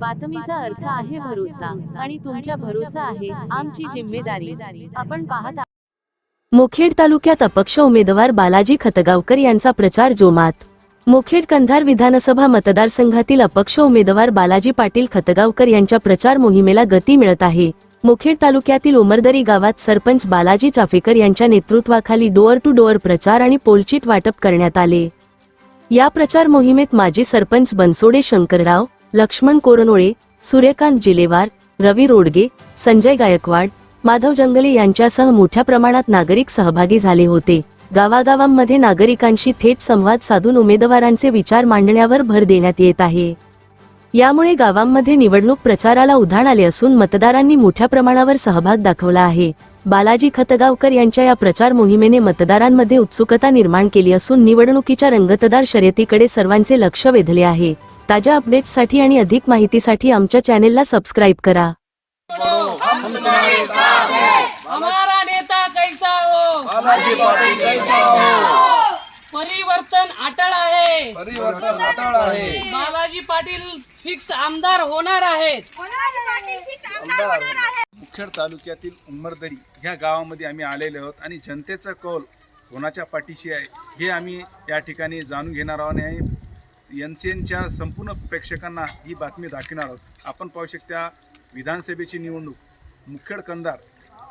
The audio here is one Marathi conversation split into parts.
बातमीचा अर्थ आहे भरोसा आणि तुमच्या भरोसा आहे आमची जिम्मेदारी. आपण पाहत मुखेड तालुक्यात अपक्ष उमेदवार बालाजी खतगावकर यांचा प्रचार जोमात. मुखेड कंधार विधानसभा मतदारसंघातील अपक्ष उमेदवार बालाजी पाटील खतगावकर यांच्या प्रचार मोहिमेला गती मिळत आहे. मुखेड तालुक्यातील उमरदरी गावात सरपंच बालाजी चाफेकर यांच्या नेतृत्वाखाली डोअर टू डोअर प्रचार आणि पोलचीट वाटप करण्यात आले. या प्रचार मोहिमेत माजी सरपंच बनसोडे शंकरराव लक्ष्मण कोरनोळे सूर्यकांत जिलेवार रवी रोडगे संजय गायकवाड माधव जंगले यांच्यासह मोठ्या प्रमाणात नागरिक सहभागी झाले होते. गावागावांमध्ये नागरिकांशी थेट संवाद साधून उमेदवारांचे विचार मांडण्यावर भर देण्यात येत आहे. यामुळे गावांमध्ये निवडणूक प्रचाराला उधाण आले असून मतदारांनी मोठ्या प्रमाणावर सहभाग दाखवला आहे. बालाजी खतगावकर यांच्या या प्रचार मोहिमेने मतदारांमध्ये उत्सुकता निर्माण केली असून निवडणुकीच्या रंगतदार शर्यतीकडे सर्वांचे लक्ष वेधले आहे. ताज्या अपडेट्ससाठी आणि अधिक माहितीसाठी आमच्या चॅनेलला सबस्क्राईब करा. हमारा नेता कैसा हो? बालाजी पाटील कैसा हो? परिवर्तन अटळ आहे. परिवर्तन अटळ आहे. बालाजी पाटील फिक्स आमदार होणार आहेत. मुखेड तालुक्यातील उंबरदरी ह्या गावामध्ये आम्ही आलेले आहोत आणि जनतेचा कौल कोणाच्या पाठीशी आहे हे आम्ही या ठिकाणी जाणून घेणार आहोत आणि एन सी एनच्या संपूर्ण प्रेक्षकांना ही बातमी दाखविणार आहोत. आपण पाहू शकता विधानसभेची निवडणूक मुखेड कंदार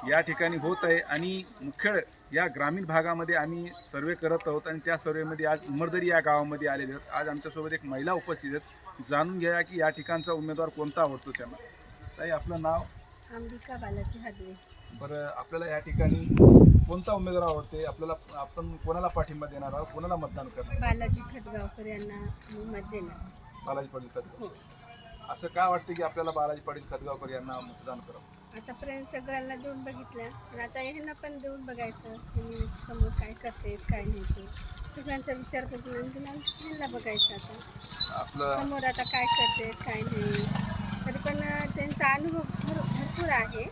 या ठिकाणी होत आहे आणि मुखेड या ग्रामीण भागामध्ये आम्ही सर्वे करत आहोत आणि त्या सर्वेमध्ये आज उमरदरी या गावामध्ये आलेले आहोत. आज आमच्यासोबत एक महिला उपस्थित आहेत. जाणून घ्या की या ठिकाणचा उमेदवार कोणता आवडतो त्यांना. ताई आपलं नाव? अंबिका बालाजी हादवे. बरं आपल्याला या ठिकाणी कोणता उमेदवार आवडते? आपल्याला आपण कोणाला पाठिंबा देणार आहोत? कोणाला मतदान करणार बालाजी खतगावकर यांना मी मत देणार. बालाजी पाटील खतगाव हो. असं काय वाटतं की आपल्याला बालाजी पाटील खतगावकर यांना मतदान करावं? आतापर्यंत सगळ्यांना देऊन बघितलं. पण आता ह्यांना पण देऊन बघायचं त्यांनी समोर काय करते काय नाही ते. सगळ्यांचा विचार करून आणखी ह्यांना बघायचं आता. आपलं समोर आता काय करते काय नाही. तरी पण अं, त्यांचा अनुभव भर भरपूर आहे.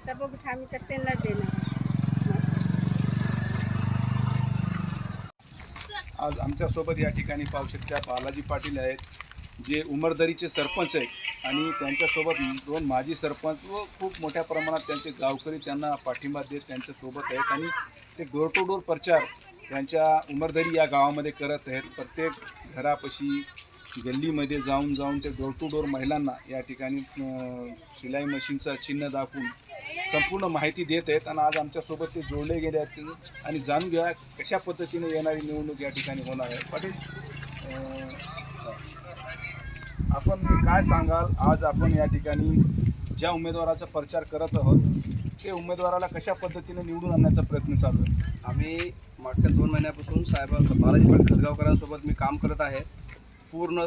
आता बघू आम्ही तर त्यांना देणार. आज आमच्यासोबत या ठिकाणी पाहू शकत्या बालाजी पाटील आहेत जे उमरदरीचे सरपंच आहेत आणि त्यांच्यासोबत दोन माजी सरपंच व खूप मोठ्या प्रमाणात त्यांचे गावकरी त्यांना पाठिंबा देत त्यांच्यासोबत आहेत आणि ते डोर टू डोर प्रचार त्यांच्या उमरदरी या गावामध्ये करत आहेत. प्रत्येक घरापाशी गल्लीमध्ये जाऊन जाऊन ते डोर टू डोर महिलांना या ठिकाणी शिलाई मशीनचं चिन्ह दाखवून संपूर्ण माहिती देत आहेत आणि आज आमच्यासोबत ते जोडले गेले आहेत आणि जाणून घ्या कशा पद्धतीने येणारी निवडणूक या ठिकाणी होणार आहे. पाटील आपण काय सांगाल? आज आपण या ठिकाणी ज्या उमेदवाराचा प्रचार करत आहोत ते उमेदवाराला कशा पद्धतीने निवडून आणण्याचा प्रयत्न चालू आहे? आम्ही मागच्या दोन महिन्यापासून साहेब बालाजी पाटील खतगावकरांसोबत मी काम करत आहे. पूर्ण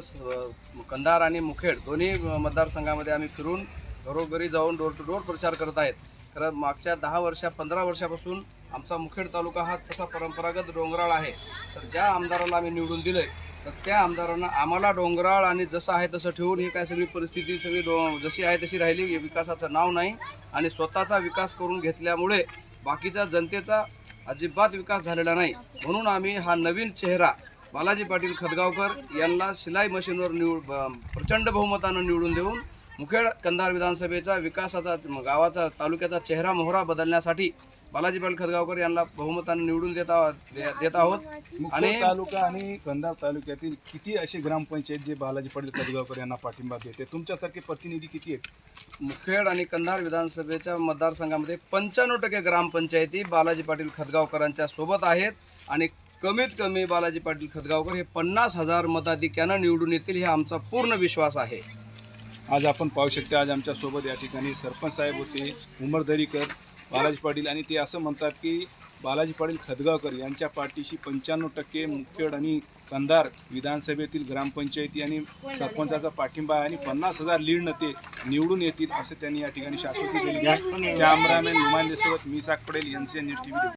कंधार आणि मुखेड दोन्ही मतदारसंघामध्ये आम्ही फिरून घरोघरी जाऊन डोर टू डोर प्रचार करत आहेत. कारण मागच्या दहा वर्षा पंधरा वर्षापासून आमचा मुखेड तालुका हा तसा परंपरागत डोंगराळ आहे. तर ज्या आमदाराला आम्ही निवडून दिलं तर त्या आमदारांना आम्हाला डोंगराळ आणि जसं आहे तसं ठेवून ही काय सगळी परिस्थिती सगळी डो जशी आहे तशी राहिली विकासाचं नाव नाही आणि स्वतःचा विकास करून घेतल्यामुळे बाकीच्या जनतेचा अजिबात विकास झालेला नाही. म्हणून आम्ही हा नवीन चेहरा बालाजी पाटील खदगावकर यांना शिलाई मशीनवर निवड ब- प्रचंड बहुमतानं निवडून देऊन मुखेड कंधार विधानसभेचा विकासाचा गावाचा तालुक्याचा चेहरा मोहरा बदलण्यासाठी बालाजी पाटील खतगावकर यांना बहुमतानं निवडून देत दे- देत आहोत. आणि आणि तालुका आणि कंधार तालुक्यातील किती असे ग्रामपंचायत जे बालाजी पाटील खतगावकर यांना पाठिंबा देते? तुमच्यासारखे प्रतिनिधी किती आहेत? मुखेड आणि कंधार विधानसभेच्या मतदारसंघामध्ये पंच्याण्णव टक्के ग्रामपंचायती बालाजी पाटील खतगावकरांच्या सोबत आहेत. आणि कमीत कमी बालाजी पाटील खतगावकर हे पन्नास हजार मताधिक्यानं निवडून येतील हे आमचा पूर्ण विश्वास आहे. आज आपण पाहू शकता आज आमच्यासोबत या ठिकाणी सरपंच साहेब होते उमरदरीकर बालाजी पाटील आणि ते असं म्हणतात की बालाजी पाटील खदगावकर यांच्या पाठीशी पंच्याण्णव टक्के मुखेड आणि कंधार विधानसभेतील ग्रामपंचायती आणि सरपंचाचा पाठिंबा आहे आणि पन्नास हजार लीडनं ते निवडून येतील असं त्यांनी या ठिकाणी शाश्वती केली कॅमेरामॅन हुमान देशोबत मी साग पडेल N C N news T V